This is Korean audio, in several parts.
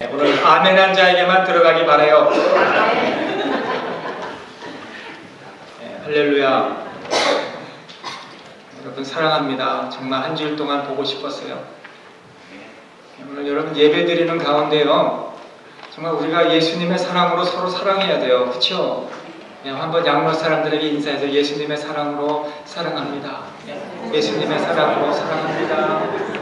네, 오늘 아멘한 자에게만 들어가기 바래요. 네, 할렐루야. 여러분 사랑합니다. 정말 한 주일 동안 보고 싶었어요. 네, 오늘 여러분 예배 드리는 가운데요. 정말 우리가 예수님의 사랑으로 서로 사랑해야 돼요. 그렇죠? 네, 한번 양로 사람들에게 인사해서 예수님의 사랑으로 사랑합니다. 네, 예수님의 사랑으로 사랑합니다.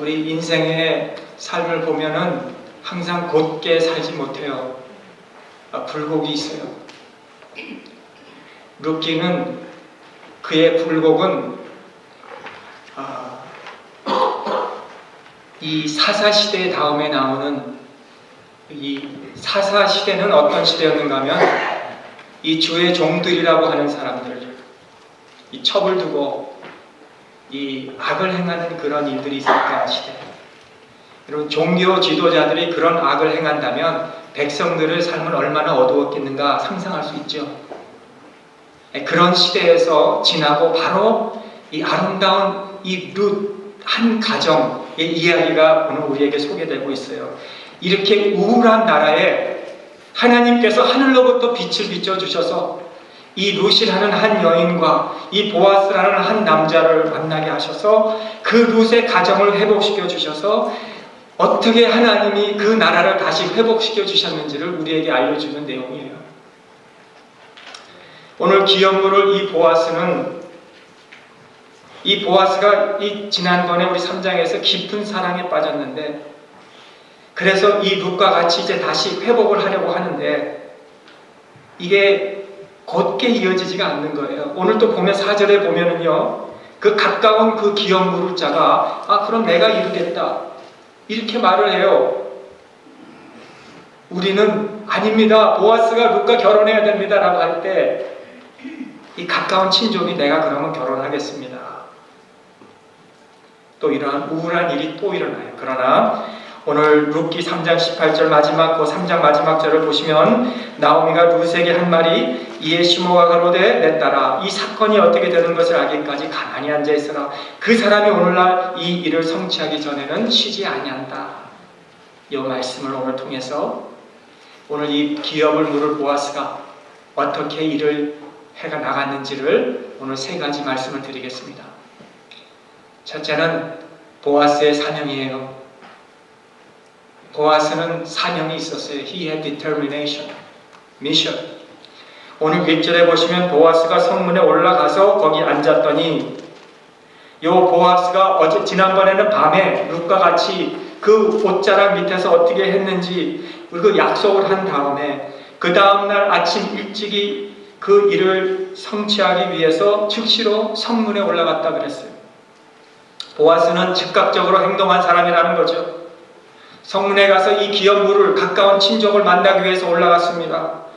우리 인생의 삶을 보면은 항상 곧게 살지 못해요. 아, 굴곡이 있어요. 루키는 그의 굴곡은 아, 이 사사 시대 다음에 나오는 이 사사 시대는 어떤 시대였는가 하면 이 주의 종들이라고 하는 사람들 이 첩을 두고 이 악을 행하는 그런 일들이 있었던 시대. 여러분 종교 지도자들이 그런 악을 행한다면 백성들의 삶은 얼마나 어두웠겠는가 상상할 수 있죠. 예, 그런 시대에서 지나고 바로 이 아름다운 이룻한 가정의 이야기가 오늘 우리에게 소개되고 있어요. 이렇게 우울한 나라에 하나님께서 하늘로부터 빛을 비춰 주셔서 이 룻이라는 한 여인과 이 보아스라는 한 남자를 만나게 하셔서 그 룻의 가정을 회복시켜 주셔서 어떻게 하나님이 그 나라를 다시 회복시켜 주셨는지를 우리에게 알려주는 내용이에요. 오늘 기업물을 이 보아스는 이 보아스가 이 지난번에 우리 3장에서 깊은 사랑에 빠졌는데 그래서 이 룻과 같이 이제 다시 회복을 하려고 하는데 이게 곧게 이어지지가 않는 거예요. 오늘 또 보면 4절에 보면은요. 그 가까운 그 기업 물을 자가 아 그럼 내가 이루겠다. 이렇게 말을 해요. 우리는 아닙니다. 보아스가 룻과 결혼해야 됩니다라고 할 때 이 가까운 친족이 내가 그러면 결혼하겠습니다. 또 이러한 우울한 일이 또 일어나요. 그러나 오늘 룻기 3장 18절 마지막 그 3장 마지막 절을 보시면 나오미가 룻에게 한 말이 이에 시모가 가로되 내 딸아 이 사건이 어떻게 되는 것을 알기까지 가만히 앉아 있으라 그 사람이 오늘날 이 일을 성취하기 전에는 쉬지 아니한다 이 말씀을 오늘 통해서 오늘 이 기업을 물을 보아스가 어떻게 일을 해가 나갔는지를 오늘 세 가지 말씀을 드리겠습니다 첫째는 보아스의 사명이에요 보아스는 사명이 있었어요. He had determination, mission. 오늘 1절에 보시면 보아스가 성문에 올라가서 거기 앉았더니 요 보아스가 어제 지난번에는 밤에 룩과 같이 그 옷자락 밑에서 어떻게 했는지 그 약속을 한 다음에 그 다음날 아침 일찍이 그 일을 성취하기 위해서 즉시로 성문에 올라갔다 그랬어요. 보아스는 즉각적으로 행동한 사람이라는 거죠. 성문에 가서 이 기업 물을 가까운 친족을 만나기 위해서 올라갔습니다.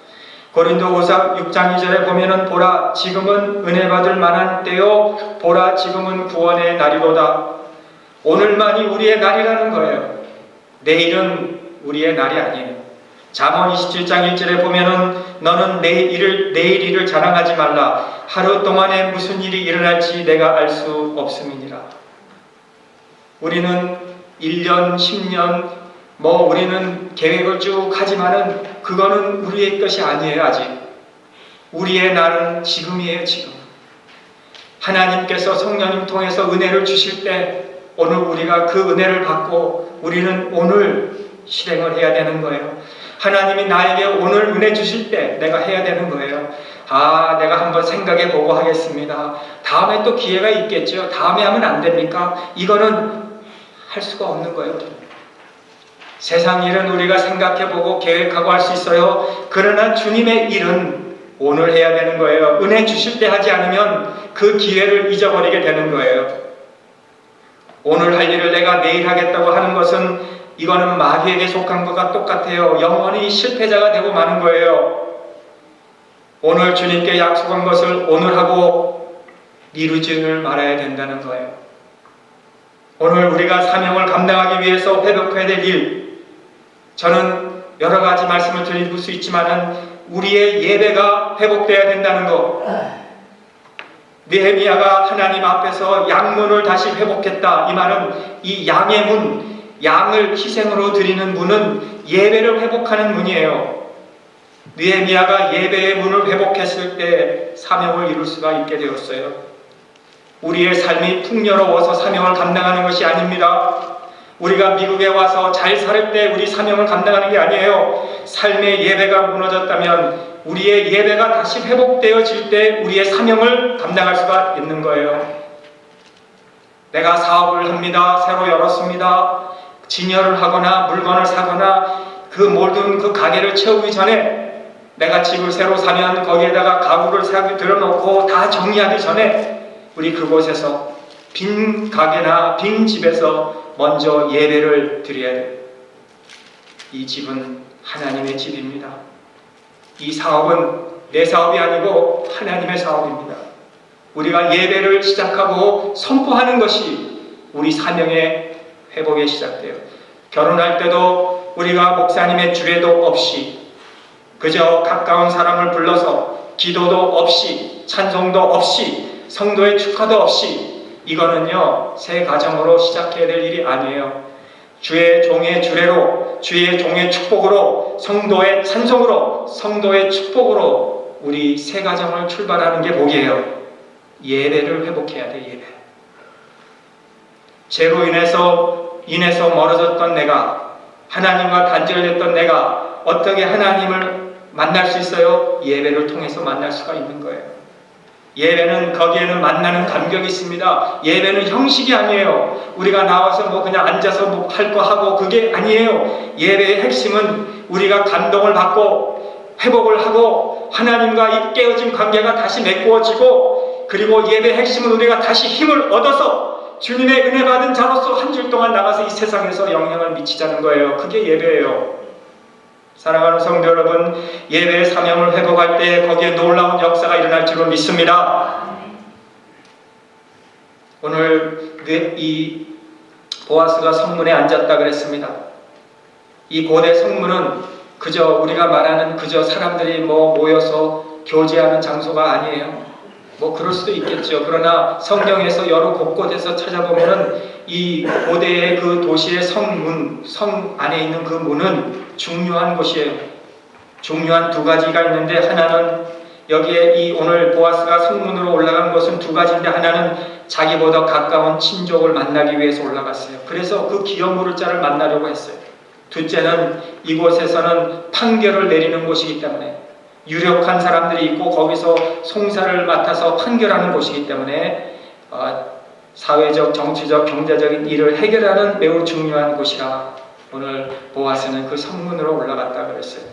고린도후서 6장 2절에 보면은 보라 지금은 은혜 받을 만한 때요 보라 지금은 구원의 날이로다. 오늘만이 우리의 날이라는 거예요. 내일은 우리의 날이 아니에요. 잠언 27장 1절에 보면은 너는 내일 일을 내일 일을 자랑하지 말라. 하루 동안에 무슨 일이 일어날지 내가 알 수 없음이니라. 우리는 1년, 10년, 뭐 우리는 계획을 쭉 하지만은 그거는 우리의 것이 아니에요, 아직. 우리의 날은 지금이에요, 지금. 하나님께서 성령님 통해서 은혜를 주실 때 오늘 우리가 그 은혜를 받고 우리는 오늘 실행을 해야 되는 거예요. 하나님이 나에게 오늘 은혜 주실 때 내가 해야 되는 거예요. 아, 내가 한번 생각해 보고 하겠습니다. 다음에 또 기회가 있겠죠. 다음에 하면 안 됩니까? 이거는 할 수가 없는 거예요. 세상 일은 우리가 생각해보고 계획하고 할 수 있어요. 그러나 주님의 일은 오늘 해야 되는 거예요. 은혜 주실 때 하지 않으면 그 기회를 잊어버리게 되는 거예요. 오늘 할 일을 내가 내일 하겠다고 하는 것은 이거는 마귀에게 속한 것과 똑같아요. 영원히 실패자가 되고 마는 거예요. 오늘 주님께 약속한 것을 오늘 하고 미루지를 말아야 된다는 거예요. 오늘 우리가 사명을 감당하기 위해서 회복해야 될 일, 저는 여러 가지 말씀을 드릴 수 있지만은 우리의 예배가 회복돼야 된다는 거, 느헤미야가 하나님 앞에서 양문을 다시 회복했다. 이 말은 이 양의 문, 양을 희생으로 드리는 문은 예배를 회복하는 문이에요. 느헤미야가 예배의 문을 회복했을 때 사명을 이룰 수가 있게 되었어요. 우리의 삶이 풍요로워서 사명을 감당하는 것이 아닙니다. 우리가 미국에 와서 잘살때 우리 사명을 감당하는 게 아니에요. 삶의 예배가 무너졌다면 우리의 예배가 다시 회복되어질 때 우리의 사명을 감당할 수가 있는 거예요. 내가 사업을 합니다. 새로 열었습니다. 진열을 하거나 물건을 사거나 그 모든 그 가게를 채우기 전에 내가 집을 새로 사면 거기에다가 가구를 사기 들어놓고 다 정리하기 전에 우리 그곳에서 빈 가게나 빈 집에서 먼저 예배를 드려야 돼요. 이 집은 하나님의 집입니다. 이 사업은 내 사업이 아니고 하나님의 사업입니다. 우리가 예배를 시작하고 선포하는 것이 우리 사명의 회복에 시작돼요. 결혼할 때도 우리가 목사님의 주례도 없이 그저 가까운 사람을 불러서 기도도 없이 찬송도 없이 성도의 축하도 없이 이거는요 새 가정으로 시작해야 될 일이 아니에요. 주의 종의 주례로 주의 종의 축복으로 성도의 찬송으로 성도의 축복으로 우리 새 가정을 출발하는 게 복이에요. 예배를 회복해야 돼 예배. 죄로 인해서 인해서 멀어졌던 내가 하나님과 단절됐던 내가 어떻게 하나님을 만날 수 있어요? 예배를 통해서 만날 수가 있는 거예요. 예배는 거기에는 만나는 감격이 있습니다. 예배는 형식이 아니에요. 우리가 나와서 뭐 그냥 앉아서 뭐 할 거 하고 그게 아니에요. 예배의 핵심은 우리가 감동을 받고 회복을 하고 하나님과 이 깨어진 관계가 다시 메꾸어지고 그리고 예배의 핵심은 우리가 다시 힘을 얻어서 주님의 은혜 받은 자로서 한줄 동안 나가서 이 세상에서 영향을 미치자는 거예요. 그게 예배예요. 사랑하는 성도 여러분, 예배의 사명을 회복할 때 거기에 놀라운 역사가 일어날 줄로 믿습니다. 오늘 그이 보아스가 성문에 앉았다 그랬습니다. 이 고대 성문은 그저 우리가 말하는 그저 사람들이 뭐 모여서 교제하는 장소가 아니에요. 뭐 그럴 수도 있겠죠. 그러나 성경에서 여러 곳곳에서 찾아보면은 이 고대의 그 도시의 성문, 성 안에 있는 그 문은 중요한 곳이에요. 중요한 두 가지가 있는데 하나는 여기에 이 오늘 보아스가 성문으로 올라간 것은 두 가지인데 하나는 자기보다 가까운 친족을 만나기 위해서 올라갔어요. 그래서 그 기업물을 자를 만나려고 했어요. 둘째는 이곳에서는 판결을 내리는 곳이기 때문에 유력한 사람들이 있고 거기서 송사를 맡아서 판결하는 곳이기 때문에 어, 사회적, 정치적, 경제적인 일을 해결하는 매우 중요한 곳이라 오늘 보아스는 그 성문으로 올라갔다 그랬어요.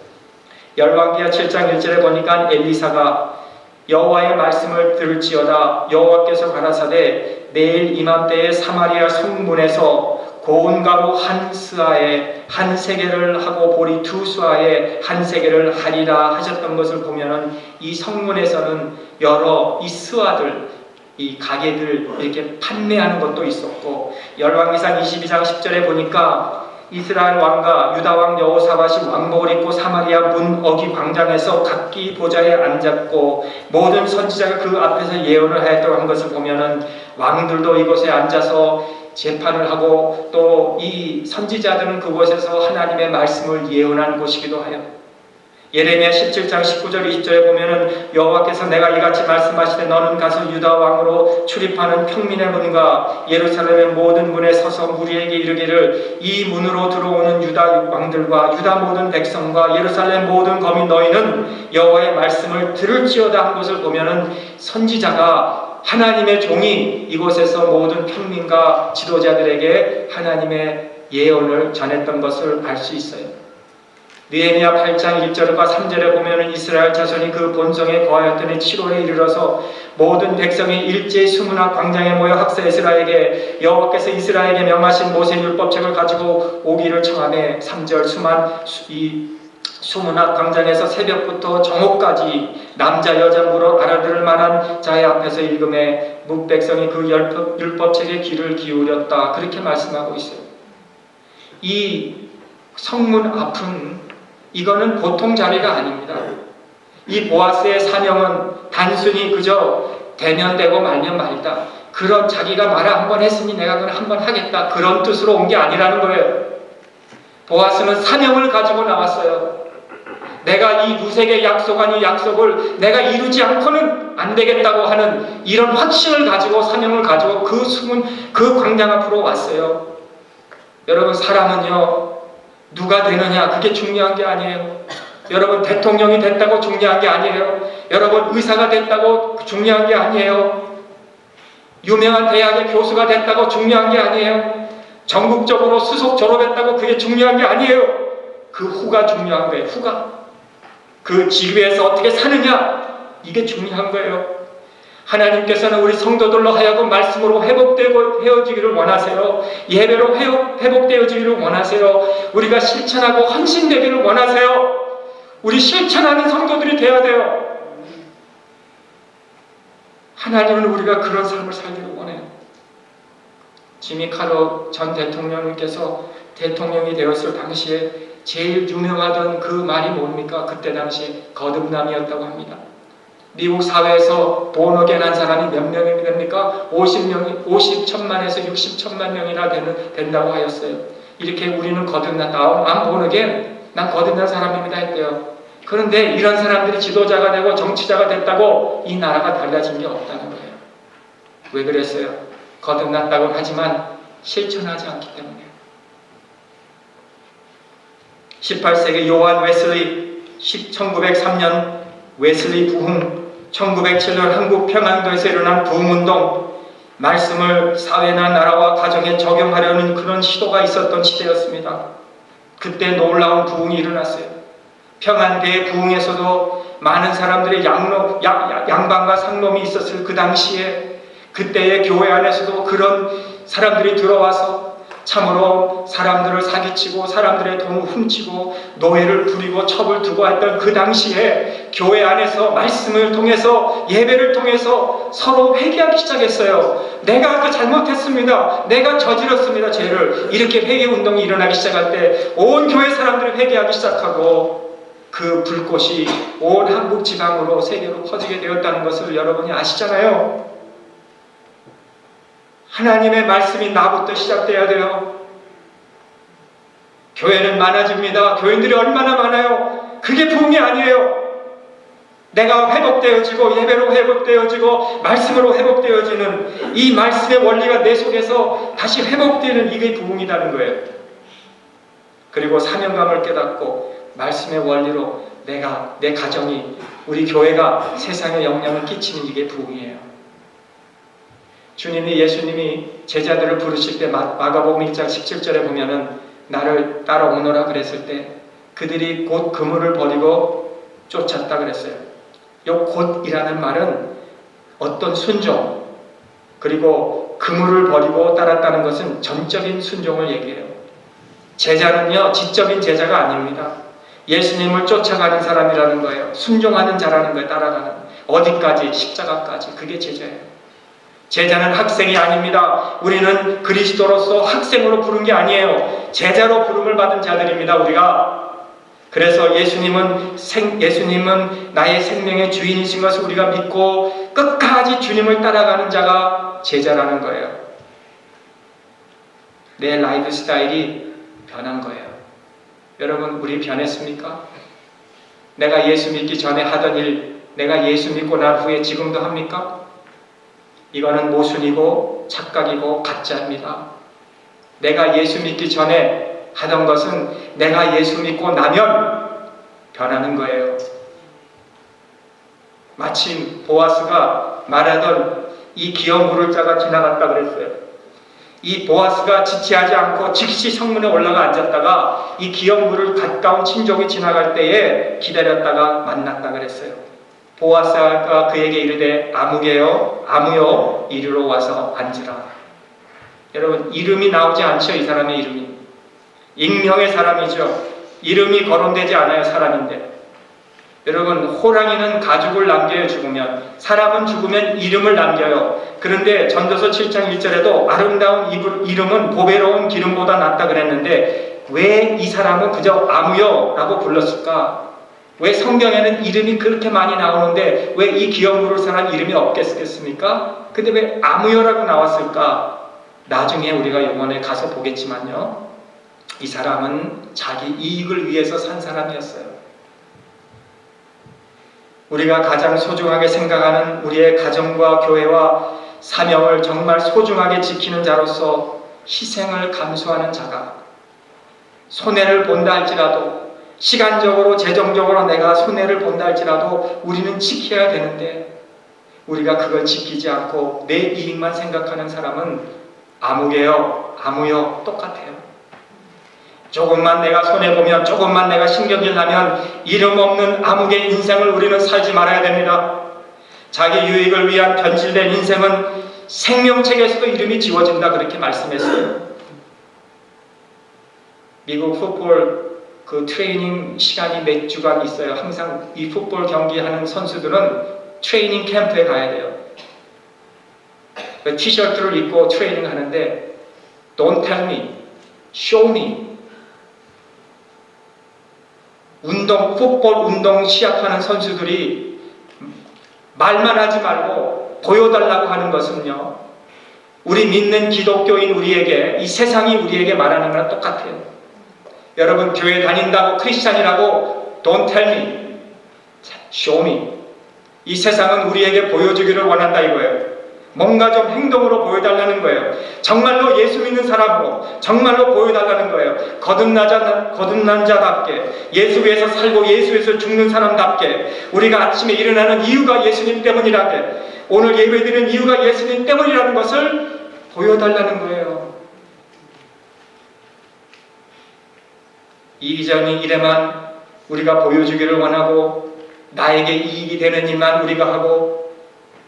열왕기하 7장 1절에 보니까 엘리사가 여호와의 말씀을 들을지어다 여호와께서 가라사대 내일 이맘때에 사마리아 성문에서 고운 가루 한 스아에 한 세계를 하고 보리 두 수아에 한 세계를 하리라 하셨던 것을 보면은 이 성문에서는 여러 이 스아들 이 가게들 이렇게 판매하는 것도 있었고 열왕기상 22장 10절에 보니까 이스라엘 왕과 유다 왕 여호사밧이 왕복을 입고 사마리아 문 어기 광장에서 각기 보좌에 앉았고 모든 선지자가 그 앞에서 예언을 하였다고 한 것을 보면은 왕들도 이곳에 앉아서 재판을 하고 또 이 선지자들은 그곳에서 하나님의 말씀을 예언한 곳이기도 하여 예레미야 17장 19절 20절에 보면은 여호와께서 내가 이같이 말씀하시되 너는 가서 유다 왕으로 출입하는 평민의 문과 예루살렘의 모든 문에 서서 무리에게 이르기를 이 문으로 들어오는 유다 왕들과 유다 모든 백성과 예루살렘 모든 거민 너희는 여호와의 말씀을 들을지어다 한 것을 보면은 선지자가 하나님의 종이 이곳에서 모든 평민과 지도자들에게 하나님의 예언을 전했던 것을 알 수 있어요. 느헤미야 8장 1절과 3절에 보면은 이스라엘 자손이 그 본성에 거하였더니 7월에 이르러서 모든 백성이 일제히 수문학 광장에 모여 학사 이스라엘에게 여호와께서 이스라엘에게 명하신 모세 율법책을 가지고 오기를 청하매 3절 수만 수- 이 수문학 광장에서 새벽부터 정오까지 남자 여자 물어 알아들을 만한 자의 앞에서 읽음에 묵백성이 그 율법, 율법책에 귀를 기울였다 그렇게 말씀하고 있어요. 이 성문 앞은 이거는 보통 자리가 아닙니다. 이 보아스의 사명은 단순히 그저 되면 되고 말면 말다. 그런 자기가 말을 한 번 했으니 내가 그걸 한 번 하겠다. 그런 뜻으로 온 게 아니라는 거예요. 보아스는 사명을 가지고 나왔어요. 내가 이 누색의 약속한 이 약속을 내가 이루지 않고는 안 되겠다고 하는 이런 확신을 가지고 사명을 가지고 그 숨은 그 광장 앞으로 왔어요. 여러분 사람은요 누가 되느냐 그게 중요한 게 아니에요. 여러분 대통령이 됐다고 중요한 게 아니에요. 여러분 의사가 됐다고 중요한 게 아니에요. 유명한 대학의 교수가 됐다고 중요한 게 아니에요. 전국적으로 수석 졸업했다고 그게 중요한 게 아니에요. 그 후가 중요한 거예요. 후가. 그 지구에서 어떻게 사느냐 이게 중요한 거예요. 하나님께서는 우리 성도들로 하여금 말씀으로 회복되고 헤어지기를 원하세요. 예배로 회복, 회복되어지기를 원하세요. 우리가 실천하고 헌신되기를 원하세요. 우리 실천하는 성도들이 되어야 돼요. 하나님은 우리가 그런 삶을 살기를 원해요. 지미 카로 전 대통령님께서 대통령이 되었을 당시에 제일 유명하던 그 말이 뭡니까? 그때 당시 거듭남이었다고 합니다. 미국 사회에서 본어게 난 사람이 몇 명이 됩니까? 50명이 50천만에서 60천만 명이나 되는, 된다고 하였어요. 이렇게 우리는 거듭났다. 난 본어게 난 거듭난 사람입니다 했대요. 그런데 이런 사람들이 지도자가 되고 정치자가 됐다고 이 나라가 달라진 게 없다는 거예요. 왜 그랬어요? 거듭났다고 하지만 실천하지 않기 때문에. 18세기 요한 웨슬리 1903년 웨슬리 부흥 1907년 한국 평안도에서 일어난 부흥운동 말씀을 사회나 나라와 가정에 적용하려는 그런 시도가 있었던 시대였습니다. 그때 놀라운 부흥이 일어났어요. 평안대 부흥에서도 많은 사람들의 양로, 양, 양반과 상놈이 있었을 그 당시에 그때의 교회 안에서도 그런 사람들이 들어와서 참으로 사람들을 사기치고 사람들의 돈을 훔치고 노예를 부리고 첩을 두고 했던 그 당시에 교회 안에서 말씀을 통해서 예배를 통해서 서로 회개하기 시작했어요. 내가 그 잘못했습니다. 내가 저질렀습니다. 죄를 이렇게 회개 운동이 일어나기 시작할 때 온 교회 사람들이 회개하기 시작하고 그 불꽃이 온 한국 지방으로 세계로 퍼지게 되었다는 것을 여러분이 아시잖아요. 하나님의 말씀이 나부터 시작돼야 돼요. 교회는 많아집니다. 교인들이 얼마나 많아요? 그게 부흥이 아니에요. 내가 회복되어지고 예배로 회복되어지고 말씀으로 회복되어지는 이 말씀의 원리가 내 속에서 다시 회복되는 이게 부흥이라는 거예요. 그리고 사명감을 깨닫고 말씀의 원리로 내가 내 가정이 우리 교회가 세상에 영향을 끼치는 이게 부흥이에요. 주님이 예수님이 제자들을 부르실 때 마- 마가복음 1장 17절에 보면은 나를 따라오너라 그랬을 때 그들이 곧 그물을 버리고 쫓았다 그랬어요. 요 곧이라는 말은 어떤 순종 그리고 그물을 버리고 따랐다는 것은 전적인 순종을 얘기해요. 제자는요 지적인 제자가 아닙니다. 예수님을 쫓아가는 사람이라는 거예요. 순종하는 자라는 거예요. 따라가는 어디까지 십자가까지 그게 제자예요. 제자는 학생이 아닙니다. 우리는 그리스도로서 학생으로 부른 게 아니에요. 제자로 부름을 받은 자들입니다. 우리가 그래서 예수님은 생, 예수님은 나의 생명의 주인이신 것을 우리가 믿고 끝까지 주님을 따라가는 자가 제자라는 거예요. 내 라이프 스타일이 변한 거예요. 여러분, 우리 변했습니까? 내가 예수 믿기 전에 하던 일, 내가 예수 믿고 난 후에 지금도 합니까? 이거는 모순이고 착각이고 가짜입니다. 내가 예수 믿기 전에 하던 것은 내가 예수 믿고 나면 변하는 거예요. 마침 보아스가 말하던 이 기업 물을 자가 지나갔다 그랬어요. 이 보아스가 지체하지 않고 즉시 성문에 올라가 앉았다가 이 기업 물을 가까운 친족이 지나갈 때에 기다렸다가 만났다 그랬어요. 보아스가 그에게 이르되 아무개요 아무요 이리로 와서 앉으라. 여러분 이름이 나오지 않죠 이 사람의 이름이 익명의 사람이죠. 이름이 거론되지 않아요 사람인데. 여러분 호랑이는 가죽을 남겨요 죽으면 사람은 죽으면 이름을 남겨요. 그런데 전도서 7장 1절에도 아름다운 이름은 보배로운 기름보다 낫다 그랬는데 왜 이 사람은 그저 아무요라고 불렀을까? 왜 성경에는 이름이 그렇게 많이 나오는데 왜 이 기업물을 사람 이름이 없겠습니까? 근데 왜 아무여라고 나왔을까? 나중에 우리가 영원에 가서 보겠지만요. 이 사람은 자기 이익을 위해서 산 사람이었어요. 우리가 가장 소중하게 생각하는 우리의 가정과 교회와 사명을 정말 소중하게 지키는 자로서 희생을 감수하는 자가 손해를 본다 할지라도 시간적으로 재정적으로 내가 손해를 본다 할지라도 우리는 지켜야 되는데 우리가 그걸 지키지 않고 내 이익만 생각하는 사람은 아무개요 아무요 똑같아요. 조금만 내가 손해보면 조금만 내가 신경질 나면 이름 없는 암흑의 인생을 우리는 살지 말아야 됩니다. 자기 유익을 위한 변질된 인생은 생명책에서도 이름이 지워진다 그렇게 말씀했어요. 미국 풋볼 그 트레이닝 시간이 몇 주간 있어요. 항상 이 풋볼 경기하는 선수들은 트레이닝 캠프에 가야 돼요. 그 티셔츠를 입고 트레이닝 하는데 Don't tell me, show me 운동, 풋볼 운동 시합하는 선수들이 말만 하지 말고 보여달라고 하는 것은요, 우리 믿는 기독교인 우리에게, 이 세상이 우리에게 말하는 거랑 똑같아요. 여러분, 교회 다닌다고 크리스찬이라고 don't tell me, show me. 이 세상은 우리에게 보여주기를 원한다 이거예요. 뭔가 좀 행동으로 보여달라는 거예요. 정말로 예수 믿는 사람으로 정말로 보여달라는 거예요. 거듭난 자, 거듭난 자답게 예수 위해서 살고 예수 위해서 죽는 사람답게 우리가 아침에 일어나는 이유가 예수님 때문이라게 오늘 예배드리는 이유가 예수님 때문이라는 것을 보여달라는 거예요. 이전이 일에만 우리가 보여주기를 원하고 나에게 이익이 되는 일만 우리가 하고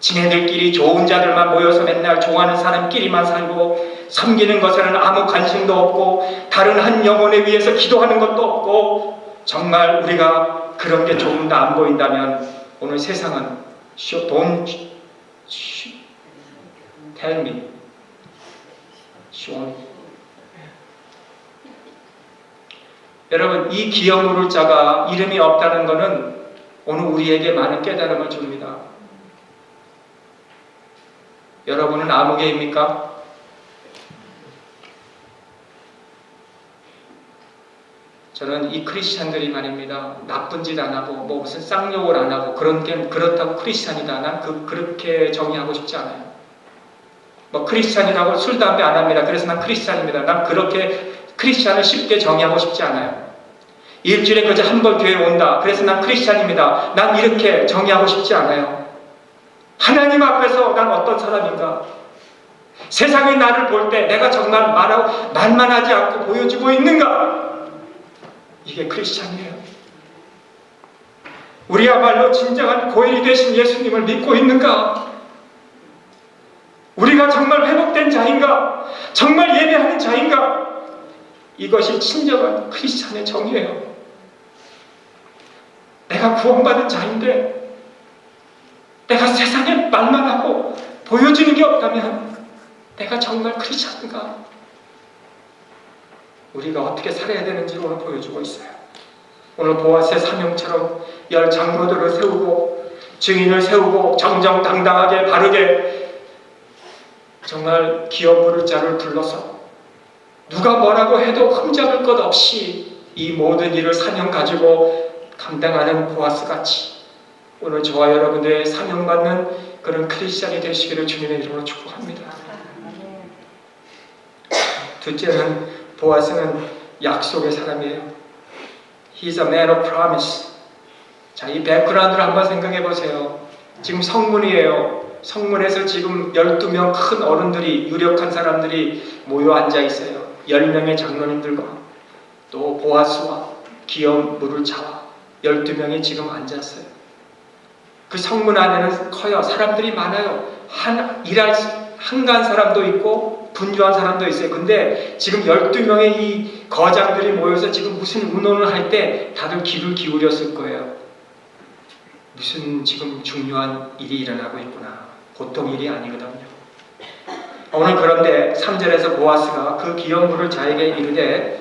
지네들끼리 좋은 자들만 모여서 맨날 좋아하는 사람끼리만 살고 섬기는 것에는 아무 관심도 없고 다른 한 영혼에 위해서 기도하는 것도 없고 정말 우리가 그런 게 조금 더 안 보인다면 오늘 세상은 쇼, 돈 쉬, tell me. show me 여러분 이 기업물을 자가 이름이 없다는 것은 오늘 우리에게 많은 깨달음을 줍니다. 여러분은 아무개입니까? 저는 이 크리스찬들이 말입니다. 나쁜 짓 안 하고 뭐 무슨 쌍욕을 안 하고 그런 게 그렇다고 크리스찬이다. 난 그, 그렇게 정의하고 싶지 않아요. 뭐 크리스찬이라고 술 담배 안 합니다. 그래서 난 크리스찬입니다. 난 그렇게 크리스찬을 쉽게 정의하고 싶지 않아요. 일주일에 그저 한 번 교회 온다. 그래서 난 크리스찬입니다. 난 이렇게 정의하고 싶지 않아요. 하나님 앞에서 난 어떤 사람인가? 세상이 나를 볼 때 내가 정말 말하고 말만 하지 않고 보여주고 있는가? 이게 크리스찬이에요. 우리야말로 진정한 고인이 되신 예수님을 믿고 있는가? 우리가 정말 회복된 자인가? 정말 예배하는 자인가? 이것이 진정한 크리스찬의 정의예요. 내가 구원받은 자인데 내가 세상에 말만 하고 보여주는 게 없다면 내가 정말 크리스찬인가? 우리가 어떻게 살아야 되는지 오늘 보여주고 있어요. 오늘 보아스의 사명처럼 열 장로들을 세우고 증인을 세우고 정정당당하게 바르게 정말 기업 부를 자를 불러서 누가 뭐라고 해도 흠잡을 것 없이 이 모든 일을 사명 가지고 감당하는 보아스 같이 오늘 저와 여러분들의 사명받는 그런 크리스찬이 되시기를 주님의 이름으로 축복합니다. 둘째는 보아스는 약속의 사람이에요. He's a man of promise. 자, 이 백그라운드를 한번 생각해 보세요. 지금 성문이에요. 성문에서 지금 12명 큰 어른들이, 유력한 사람들이 모여 앉아 있어요. 10명의 장로님들과 또 보아스와 기업 물을 차와 12명이 지금 앉았어요. 그 성문 안에는 커요. 사람들이 많아요. 한, 일할, 한간 사람도 있고, 분주한 사람도 있어요. 근데 지금 12명의 이 거장들이 모여서 지금 무슨 운원을 할 때 다들 귀를 기울였을 거예요. 무슨 지금 중요한 일이 일어나고 있구나. 보통 일이 아니거든요. 오늘 그런데 3절에서 보아스가 그 기업물을 자에게 이르되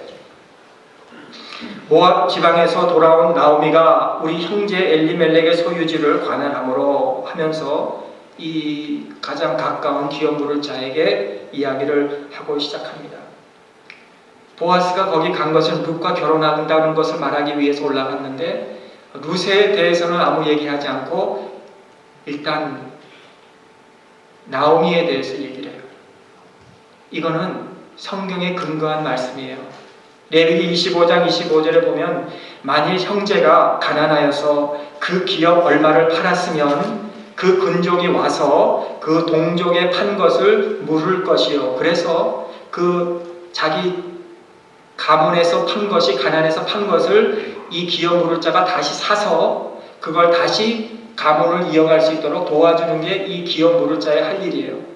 모압 지방에서 돌아온 나오미가 우리 형제 엘리멜렉의 소유지를 관할함으로 하면서 이 가장 가까운 기업물을 자에게 이야기를 하고 시작합니다. 보아스가 거기 간 것은 룻과 결혼한다는 것을 말하기 위해서 올라갔는데 룻에 대해서는 아무 얘기하지 않고 일단 나오미에 대해서 얘기를 해요. 이거는 성경에 근거한 말씀이에요. 레위기 25장 25절에 보면 만일 형제가 가난하여서 그 기업 얼마를 팔았으면 그 근족이 와서 그 동족에 판 것을 물을 것이요. 그래서 그 자기 가문에서 판 것이 가난해서 판 것을 이 기업 물을 자가 다시 사서 그걸 다시 가문을 이어갈 수 있도록 도와주는 게 이 기업 물을 자의 할 일이에요.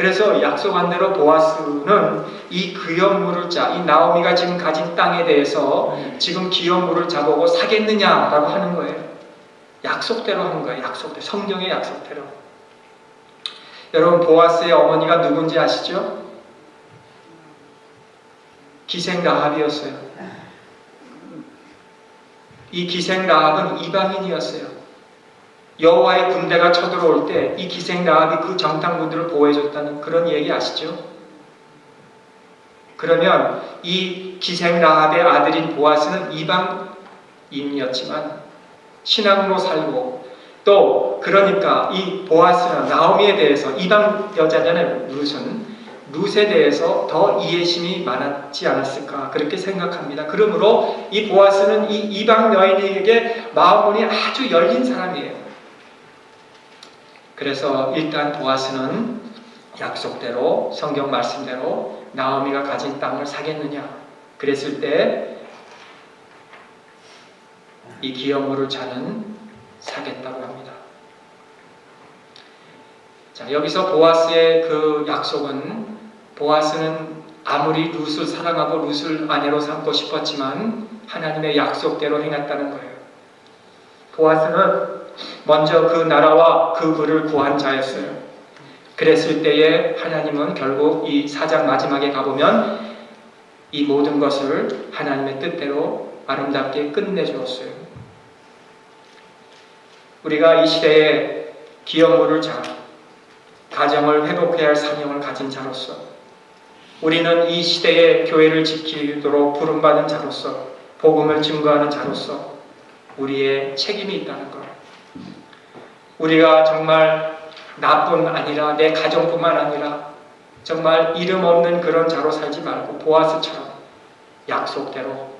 그래서 약속한 대로 보아스는 이 기업 물을 자, 이 나오미가 지금 가진 땅에 대해서 지금 기업 물을 자보고 사겠느냐라고 하는 거예요. 약속대로 한 거예요. 약속대로. 성경의 약속대로. 여러분 보아스의 어머니가 누군지 아시죠? 기생 라합이었어요. 이 기생 라합은 이방인이었어요. 여호와의 군대가 쳐들어올 때 이 기생 라합이 그 정탐꾼들을 보호해줬다는 그런 얘기 아시죠? 그러면 이 기생 라합의 아들인 보아스는 이방인이었지만 신앙으로 살고 또 그러니까 이 보아스나 나오미에 대해서 이방 여자잖아요. 룻은 룻에 대해서 더 이해심이 많았지 않았을까 그렇게 생각합니다. 그러므로 이 보아스는 이 이방 여인에게 마음문이 아주 열린 사람이에요. 그래서 일단 보아스는 약속대로 성경 말씀대로 나오미가 가진 땅을 사겠느냐 그랬을 때 이 기업물을 자는 사겠다고 합니다. 자 여기서 보아스의 그 약속은 보아스는 아무리 룻을 사랑하고 룻을 아내로 삼고 싶었지만 하나님의 약속대로 행했다는 거예요. 보아스는 먼저 그 나라와 그 부를 구한 자였어요. 그랬을 때에 하나님은 결국 이 사장 마지막에 가보면 이 모든 것을 하나님의 뜻대로 아름답게 끝내주었어요. 우리가 이 시대에 기업물을 자, 가정을 회복해야 할 사명을 가진 자로서 우리는 이 시대의 교회를 지키도록 부름받은 자로서 복음을 증거하는 자로서 우리의 책임이 있다는 것. 우리가 정말 나뿐 아니라 내 가정뿐만 아니라 정말 이름 없는 그런 자로 살지 말고 보아스처럼 약속대로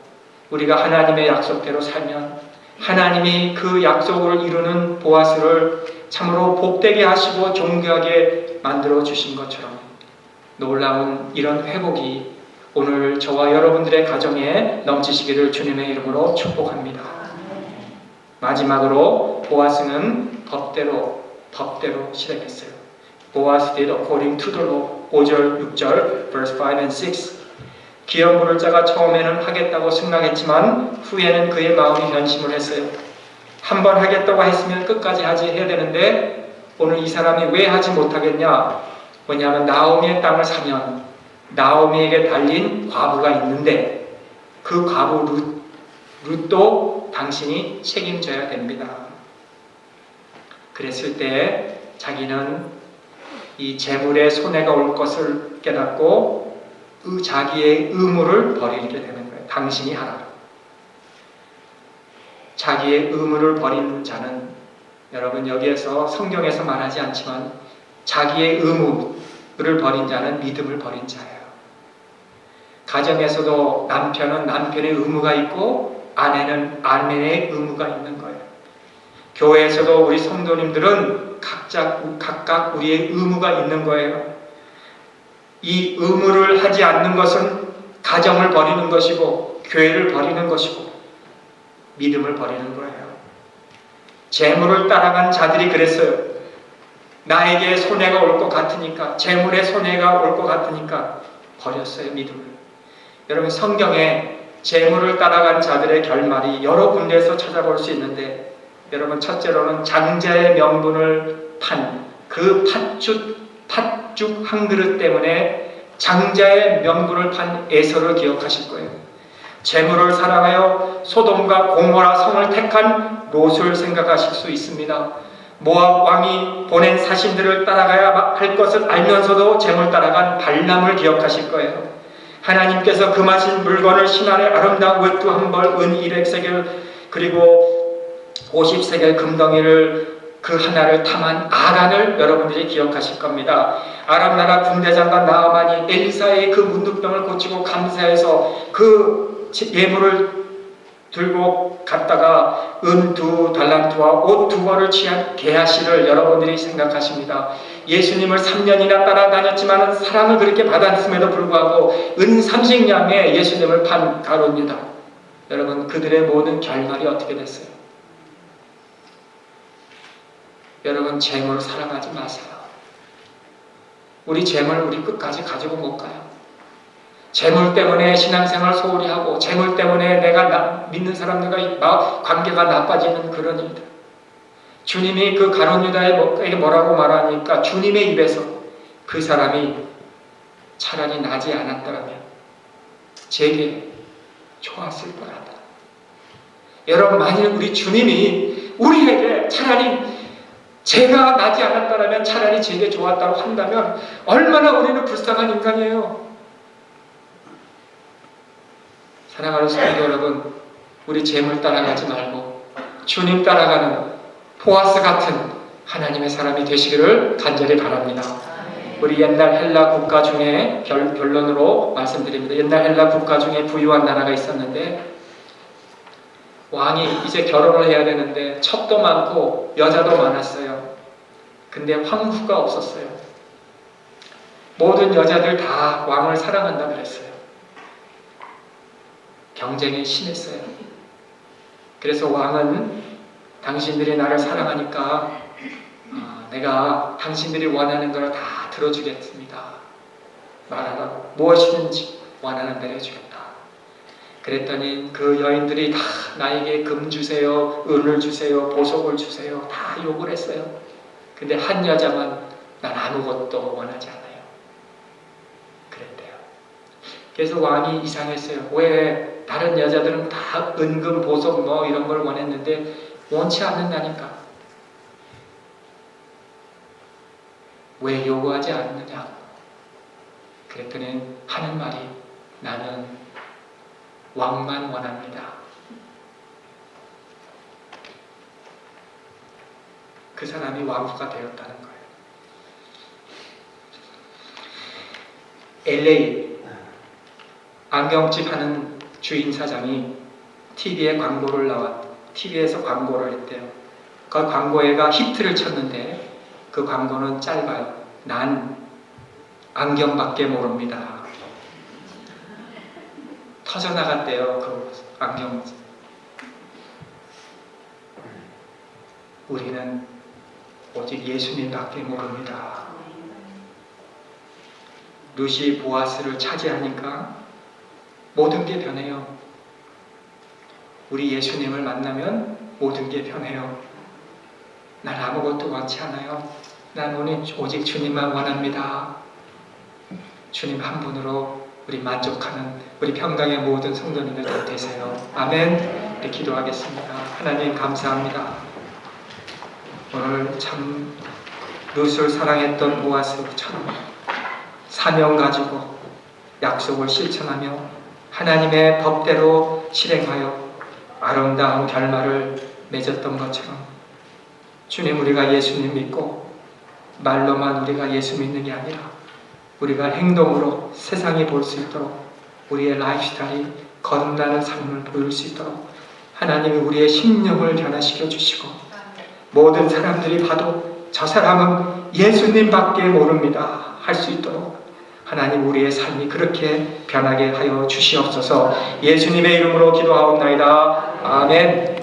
우리가 하나님의 약속대로 살면 하나님이 그 약속을 이루는 보아스를 참으로 복되게 하시고 존귀하게 만들어 주신 것처럼 놀라운 이런 회복이 오늘 저와 여러분들의 가정에 넘치시기를 주님의 이름으로 축복합니다. 마지막으로 보아스는 법대로 법대로 실행했어요. 보아스 did according to the law 5절 6절 verse 5 and 6 기업 물을 자가 처음에는 하겠다고 생각했지만 후에는 그의 마음이 변심을 했어요. 한 번 하겠다고 했으면 끝까지 하지 해야 되는데 오늘 이 사람이 왜 하지 못하겠냐? 왜냐하면 나오미의 땅을 사면 나오미에게 달린 과부가 있는데 그 과부 룻, 룻도 당신이 책임져야 됩니다. 그랬을 때 자기는 이 재물에 손해가 올 것을 깨닫고 그 자기의 의무를 버리게 되는 거예요. 당신이 하라. 자기의 의무를 버린 자는 여러분 여기에서 성경에서 말하지 않지만 자기의 의무를 버린 자는 믿음을 버린 자예요. 가정에서도 남편은 남편의 의무가 있고 아내는 아내의 의무가 있는 거예요. 교회에서도 우리 성도님들은 각자 각각 우리의 의무가 있는 거예요. 이 의무를 하지 않는 것은 가정을 버리는 것이고 교회를 버리는 것이고 믿음을 버리는 거예요. 재물을 따라간 자들이 그랬어요. 나에게 손해가 올 것 같으니까 재물에 손해가 올 것 같으니까 버렸어요 믿음을. 여러분 성경에 재물을 따라간 자들의 결말이 여러 군데에서 찾아볼 수 있는데 여러분 첫째로는 장자의 명분을 판 그 팥죽 팥죽 한 그릇 때문에 장자의 명분을 판 에서를 기억하실 거예요. 재물을 사랑하여 소돔과 고모라 성을 택한 롯을 생각하실 수 있습니다. 모압 왕이 보낸 사신들을 따라가야 할 것을 알면서도 재물 따라간 발람을 기억하실 거예요. 하나님께서 금하신 물건을 신안의 아름다운 외투 한 벌, 은 100세겔, 그리고 50세겔 금덩이를 그 하나를 탐한 아란을 여러분들이 기억하실 겁니다. 아람 나라 군대장관 나아만이 엘리사의 그 문둥병을 고치고 감사해서 그 예물을 들고 갔다가 은 두 달란트와 옷 두 벌을 취한 게하시를 여러분들이 생각하십니다. 예수님을 3년이나 따라다녔지만 사랑을 그렇게 받았음에도 불구하고 은 30냥에 예수님을 판 가로입니다. 여러분 그들의 모든 결말이 어떻게 됐어요? 여러분 재물을 사랑하지 마세요. 우리 재물 우리 끝까지 가지고 못 가요. 재물 때문에 신앙생활 소홀히 하고 재물 때문에 내가 나- 믿는 사람들과 관계가 나빠지는 그런 일들. 주님이 그 가론 유다에게 뭐라고 말하니까 주님의 입에서 그 사람이 차라리 나지 않았더라면 제게 좋았을 거라다. 여러분 만일 우리 주님이 우리에게 차라리 제가 나지 않았다면 차라리 제게 좋았다고 한다면 얼마나 우리는 불쌍한 인간이에요. 사랑하는 성도 여러분, 우리 재물 따라가지 말고 주님 따라가는 보아스 같은 하나님의 사람이 되시기를 간절히 바랍니다. 우리 옛날 헬라 국가 중에 결, 결론으로 말씀드립니다. 옛날 헬라 국가 중에 부유한 나라가 있었는데 왕이 이제 결혼을 해야 되는데 첩도 많고 여자도 많았어요. 근데 황후가 없었어요. 모든 여자들 다 왕을 사랑한다 그랬어요. 경쟁이 심했어요. 그래서 왕은 당신들이 나를 사랑하니까 어, 내가 당신들이 원하는 걸 다 들어주겠습니다. 말하라고 무엇이든지 원하는 대로 해주겠다. 그랬더니 그 여인들이 다 나에게 금 주세요, 은을 주세요, 보석을 주세요 다 요구를 했어요. 근데 한 여자만 난 아무것도 원하지 않아요. 그랬대요. 그래서 왕이 이상했어요. 왜 다른 여자들은 다 은금, 보석 뭐 이런 걸 원했는데 원치 않는다니까. 왜 요구하지 않느냐? 그랬더니 하는 말이 나는 왕만 원합니다. 그 사람이 왕후가 되었다는 거예요. LA 안경집 하는 주인 사장이 TV에 광고를 나왔, TV에서 광고를 했대요. 그 광고에가 히트를 쳤는데 그 광고는 짧아요. 난 안경밖에 모릅니다. 터져나갔대요. 그 안경. 우리는 오직 예수님밖에 모릅니다. 루시 보아스를 차지하니까 모든 게 변해요. 우리 예수님을 만나면 모든 게 변해요. 난 아무것도 원치 않아요. 난 오직 주님만 원합니다. 주님 한 분으로 우리 만족하는 우리 평강의 모든 성도님들 다 되세요. 아멘. 우리 기도하겠습니다. 하나님 감사합니다. 오늘 참 룻을 사랑했던 보아스처럼 사명 가지고 약속을 실천하며 하나님의 법대로 실행하여 아름다운 결말을 맺었던 것처럼 주님 우리가 예수님 믿고 말로만 우리가 예수 믿는 게 아니라 우리가 행동으로 세상이 볼 수 있도록 우리의 라이프 스타일이 거듭나는 삶을 보일 수 있도록 하나님이 우리의 심령을 변화시켜 주시고 모든 사람들이 봐도 저 사람은 예수님밖에 모릅니다 할 수 있도록 하나님 우리의 삶이 그렇게 변하게 하여 주시옵소서. 예수님의 이름으로 기도하옵나이다. 아멘